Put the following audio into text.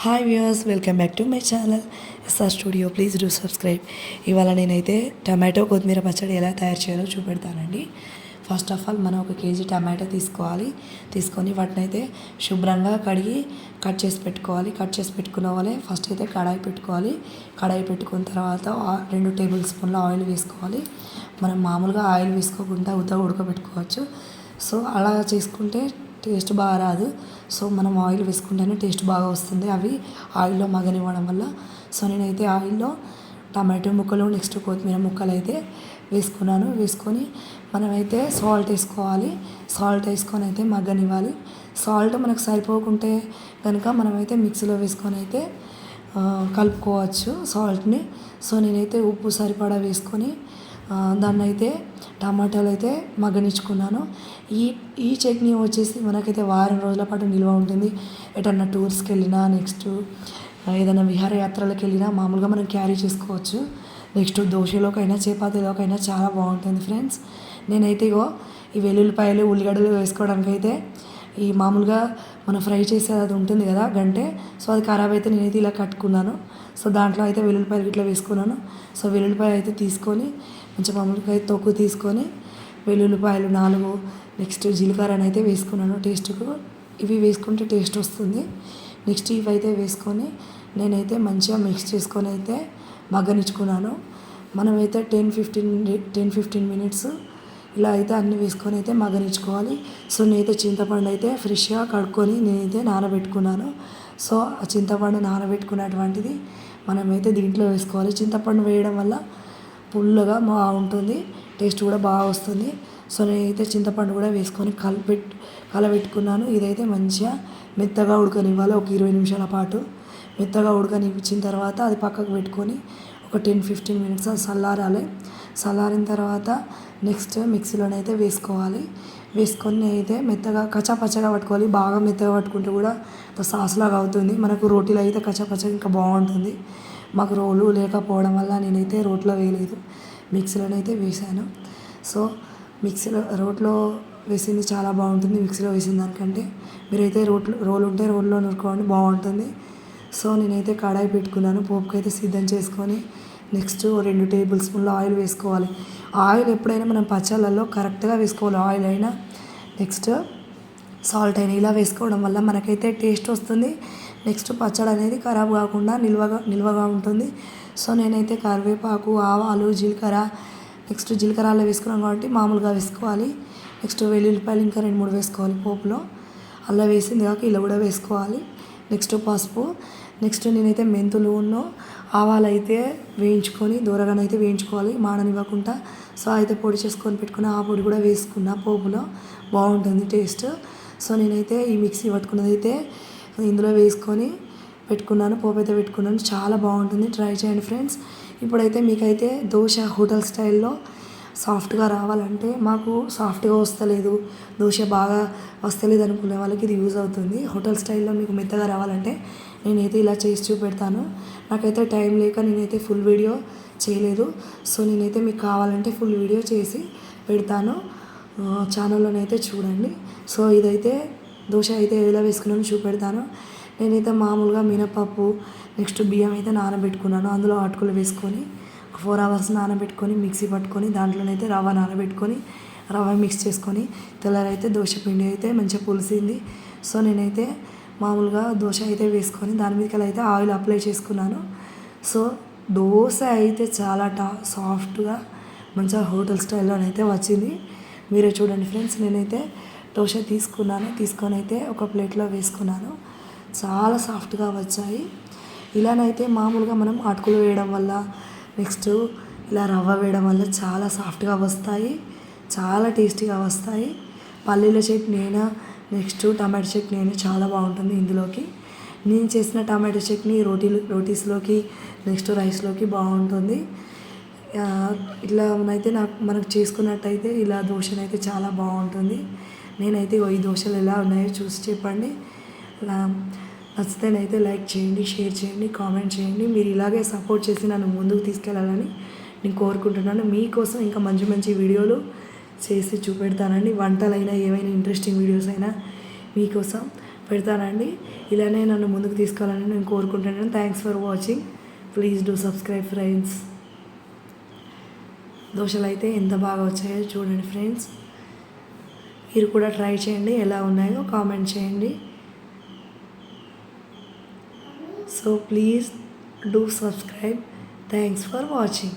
Hi viewers welcome back to my channel SR studio please do subscribe ఇవాళ నేనైతే tomato కొత్తిమీర పచ్చడి ఎలా తయారు చేయాలో చూపెడతానండి. ఫస్ట్ ఆఫ్ ఆల్ మనం ఒక కేజీ టమాటో తీసుకోవాలి. తీసుకొని వాటిని అయితే శుభ్రంగా కడిగి కట్ చేసి పెట్టుకోవాలి. కట్ చేసి పెట్టుకున్న వాళ్ళే ఫస్ట్ అయితే కడాయి పెట్టుకోవాలి. కడాయి పెట్టుకున్న తర్వాత రెండు టేబుల్ స్పూన్ల ఆయిల్ వేసుకోవాలి. మనం మామూలుగా ఆయిల్ వేసుకోకుండా ఉత్త ఉడకబెట్టుకోవచ్చు. సో అలా చేసుకుంటే టేస్ట్ బాగా రాదు. సో మనం ఆయిల్ వేసుకుంటేనే టేస్ట్ బాగా వస్తుంది. అవి ఆయిల్లో మగనివ్వడం వల్ల. సో నేనైతే ఆయిల్లో టమాటో ముక్కలు నెక్స్ట్ కొత్తిమీర ముక్కలు అయితే వేసుకున్నాను. వేసుకొని మనమైతే సాల్ట్ వేసుకోవాలి. సాల్ట్ వేసుకొని అయితే మగ్గనివ్వాలి. సాల్ట్ మనకు సరిపోకుంటే కనుక మనమైతే మిక్సీలో వేసుకొని అయితే కలుపుకోవచ్చు సాల్ట్ని. సో నేనైతే ఉప్పు సరిపడా వేసుకొని దాన్ని అయితే టమాటాలు అయితే మగ్గనిచ్చుకున్నాను. ఈ ఈ చట్నీ వచ్చేసి మనకైతే వారం రోజుల పాటు నిల్వ ఉంటుంది. ఎటన్నా టూర్స్కి వెళ్ళినా నెక్స్ట్ ఏదైనా విహారయాత్రలకు వెళ్ళినా మామూలుగా మనం క్యారీ చేసుకోవచ్చు. నెక్స్ట్ దోశలోకైనా చపాతీలోకైనా చాలా బాగుంటుంది ఫ్రెండ్స్. నేనైతే ఇగో ఈ వెల్లుల్లిపాయలు ఉల్లిగడ్డలు వేసుకోవడానికి అయితే ఈ మామూలుగా మనం ఫ్రై చేసేది అది ఉంటుంది కదా గంటే సో అది ఖరాబ్ అయితే నేనైతే ఇలా కట్టుకున్నాను. సో దాంట్లో అయితే వెల్లుల్లిపాయలు ఇట్లా వేసుకున్నాను. సో వెల్లుల్లిపాయలు అయితే తీసుకొని కొంచెం మామూలుగా తొక్కు తీసుకొని వెల్లుల్లిపాయలు నాలుగు నెక్స్ట్ జీలకర్రని అయితే వేసుకున్నాను టేస్ట్కు. ఇవి వేసుకుంటే టేస్ట్ వస్తుంది. నెక్స్ట్ ఇవి అయితే వేసుకొని నేనైతే మంచిగా మిక్స్ చేసుకొని అయితే మగ్గనిచ్చుకున్నాను. మనమైతే ten fifteen ten fifteen minutes ఇలా అయితే అన్నీ వేసుకొని అయితే మగ్గనిచ్చుకోవాలి. సో నేనైతే చింతపండు అయితే ఫ్రెష్గా కడుక్కొని నేనైతే నానబెట్టుకున్నాను. సో ఆ చింతపండు నానబెట్టుకున్నటువంటిది మనమైతే దీంట్లో వేసుకోవాలి. చింతపండు వేయడం వల్ల పుల్లగా బాగుంటుంది టేస్ట్ కూడా బాగా వస్తుంది. సో నేనైతే చింతపండు కూడా వేసుకొని కలిపెట్ కలబెట్టుకున్నాను. ఇదైతే మంచిగా మెత్తగా ఉడకనివ్వాలి. ఒక ఇరవై నిమిషాల పాటు మెత్తగా ఉడకనిచ్చిన తర్వాత అది పక్కకు పెట్టుకొని ఒక టెన్ ఫిఫ్టీన్ మినిట్స్ చల్లారాలి. చల్లారిన తర్వాత నెక్స్ట్ మిక్సీలోనైతే వేసుకోవాలి. వేసుకొని అయితే మెత్తగా కచ్చాపచ్చగా పట్టుకోవాలి. బాగా మెత్తగా పట్టుకుంటే కూడా సాస్లాగా అవుతుంది. మనకు రోటీలు అయితే కచ్చాపచ్చగా ఇంకా బాగుంటుంది. మాకు రోలు లేకపోవడం వల్ల నేనైతే రోట్లో వేయలేదు. మిక్సీలోనైతే వేసాను సో మిక్సీలో రోట్లో వేసింది చాలా బాగుంటుంది. మిక్సీలో వేసిన దానికంటే మీరైతే రోట్లో రోలు ఉంటే రోల్లో నూరుకోండి. బాగుంటుంది. సో నేనైతే కడాయి పెట్టుకున్నాను పోపుకి అయితే సిద్ధం చేసుకొని నెక్స్ట్ రెండు టేబుల్ స్పూన్ల ఆయిల్ వేసుకోవాలి. ఆయిల్ ఎప్పుడైనా మనం పచ్చళ్ళల్లో కరెక్ట్గా వేసుకోవాలి. ఆయిల్ అయినా నెక్స్ట్ సాల్ట్ అయినా ఇలా వేసుకోవడం వల్ల మనకైతే టేస్ట్ వస్తుంది. నెక్స్ట్ పచ్చడి అనేది ఖరాబ్ కాకుండా నిల్వగా నిల్వగా ఉంటుంది. సో నేనైతే కరివేపాకు ఆవాలు జీలకర్ర నెక్స్ట్ జీలకర్ర అలా వేసుకున్నాం కాబట్టి మామూలుగా వేసుకోవాలి. నెక్స్ట్ వెల్లుల్లిపాయలు ఇంకా రెండు మూడు వేసుకోవాలి పోపులో. అలా వేసింది కాక ఇలా కూడా వేసుకోవాలి. నెక్స్ట్ పసుపు నెక్స్ట్ నేనైతే మెంతులు ఉన్ను ఆవాలు అయితే వేయించుకొని అయితే వేయించుకోవాలి మాడనివ్వకుండా సో అయితే పొడి చేసుకొని పెట్టుకుని ఆ పొడి కూడా వేసుకున్న పోపులో. బాగుంటుంది టేస్ట్. సో నేనైతే ఈ మిక్సీ పట్టుకున్నది అయితే ఇందులో వేసుకొని పెట్టుకున్నాను పోపు అయితే పెట్టుకున్నాను. చాలా బాగుంటుంది. ట్రై చేయండి ఫ్రెండ్స్. ఇప్పుడైతే మీకైతే దోశ హోటల్ స్టైల్లో సాఫ్ట్గా రావాలంటే మాకు సాఫ్ట్గా వస్తలేదు. దోశ బాగా వస్తలేదు అనుకునే వాళ్ళకి ఇది యూజ్ అవుతుంది. హోటల్ స్టైల్లో మీకు మెత్తగా రావాలంటే నేనైతే ఇలా చేసి చూపెడతాను. నాకైతే టైం లేక నేనైతే ఫుల్ వీడియో చేయలేదు. సో నేనైతే మీకు కావాలంటే ఫుల్ వీడియో చేసి పెడతాను. ఛానల్లోనైతే చూడండి. సో ఇదైతే దోశ అయితే ఎలా వేసుకున్నాను చూపెడతాను. నేనైతే మామూలుగా మినపప్పు నెక్స్ట్ బియ్యం అయితే నానబెట్టుకున్నాను. అందులో అటుకులు వేసుకొని ఒక ఫోర్ అవర్స్ నానబెట్టుకొని మిక్సీ పట్టుకొని దాంట్లోనైతే రవ్వ నానబెట్టుకొని రవ్వ మిక్స్ చేసుకొని తెల్లారైతే దోశ పిండి అయితే మంచిగా పులిసింది. సో నేనైతే మామూలుగా దోశ అయితే వేసుకొని దాని మీదకి అయితే ఆయిల్ అప్లై చేసుకున్నాను. సో దోశ అయితే చాలా టా సాఫ్ట్గా మంచిగా హోటల్ స్టైల్లోనైతే వచ్చింది. మీరే చూడండి ఫ్రెండ్స్ నేనైతే దోశ తీసుకున్నాను తీసుకొని అయితే ఒక ప్లేట్లో వేసుకున్నాను. చాలా సాఫ్ట్గా వచ్చాయి. ఇలానైతే మామూలుగా మనం అటుకులు వేయడం వల్ల నెక్స్ట్ ఇలా రవ్వ వేయడం వల్ల చాలా సాఫ్ట్గా వస్తాయి చాలా టేస్టీగా వస్తాయి. పల్లీల చట్నీ అయినా నెక్స్ట్ టమాటో చట్నీ అయినా చాలా బాగుంటుంది ఇందులోకి. నేను చేసిన టమాటో చట్నీ రోటీలు రోటీస్లోకి నెక్స్ట్ రైస్లోకి బాగుంటుంది. ఇట్లా అయితే నాకు మనకు చేసుకున్నట్టయితే ఇలా దోశనైతే చాలా బాగుంటుంది. నేనైతే ఈ దోశలు ఎలా ఉన్నాయో చూసి చెప్పండి. అలా నచ్చితేనైతే లైక్ చేయండి షేర్ చేయండి కామెంట్ చేయండి. మీరు ఇలాగే సపోర్ట్ చేసి నన్ను ముందుకు తీసుకెళ్ళాలని నేను కోరుకుంటున్నాను. మీకోసం ఇంకా మంచి మంచి వీడియోలు చేసి చూపెడతానండి. వంటలైనా ఏవైనా ఇంట్రెస్టింగ్ వీడియోస్ అయినా మీకోసం పెడతానండి. ఇలానే నన్ను ముందుకు తీసుకోవాలని నేను కోరుకుంటున్నాను. Thanks for watching please do subscribe friends దోశలు అయితే ఎంత బాగా వచ్చాయో చూడండి ఫ్రెండ్స్ మీరు కూడా ట్రై చేయండి. ఎలా ఉన్నాయో కామెంట్ చేయండి. So please do subscribe thanks for watching